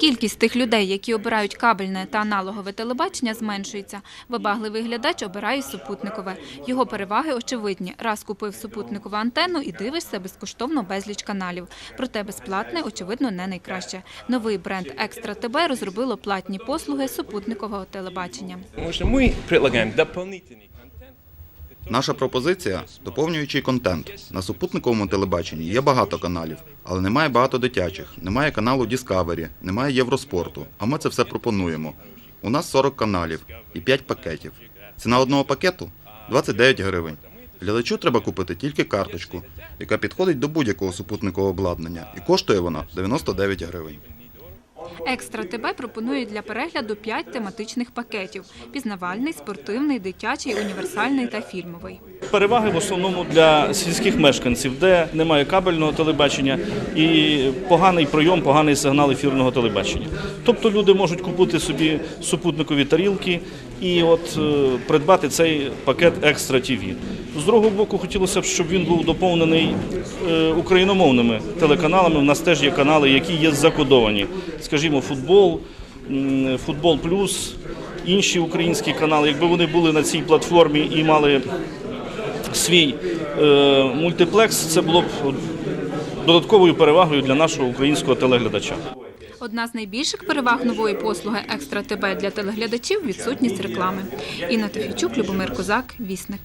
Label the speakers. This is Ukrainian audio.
Speaker 1: Кількість тих людей, які обирають кабельне та аналогове телебачення, зменшується. Вибагливий глядач обирає супутникове. Його переваги очевидні. Раз купив супутникову антенну і дивишся безкоштовно безліч каналів. Проте безплатне, очевидно, не найкраще. Новий бренд Екстра ТБ розробило платні послуги супутникового телебачення.
Speaker 2: Ми контент.
Speaker 3: Наша пропозиція доповнюючий контент. На супутниковому телебаченні є багато каналів, але немає багато дитячих, немає каналу Discovery, немає Євроспорту. А ми це все пропонуємо. У нас 40 каналів і 5 пакетів. Ціна одного пакету 29 гривень. Глядачу треба купити тільки карточку, яка підходить до будь-якого супутникового обладнання, і коштує вона 99 гривень.
Speaker 1: Екстра ТБ пропонує для перегляду п'ять тематичних пакетів: пізнавальний, спортивний, дитячий, універсальний та фільмовий.
Speaker 4: Переваги в основному для сільських мешканців, де немає кабельного телебачення і поганий прийом, поганий сигнал ефірного телебачення. Тобто люди можуть купити собі супутникові тарілки і от е, придбати цей пакет екстра ТВ. З другого боку, хотілося б, щоб він був доповнений е, україномовними телеканалами. У нас теж є канали, які є закодовані. Скажімо, футбол, футбол плюс, інші українські канали. Якби вони були на цій платформі і мали свій е, мультиплекс, це було б додатковою перевагою для нашого українського телеглядача.
Speaker 1: Одна з найбільших переваг нової послуги Екстра ТБ для телеглядачів відсутність реклами. Інна Тофічук, Любомир Козак, Вісник.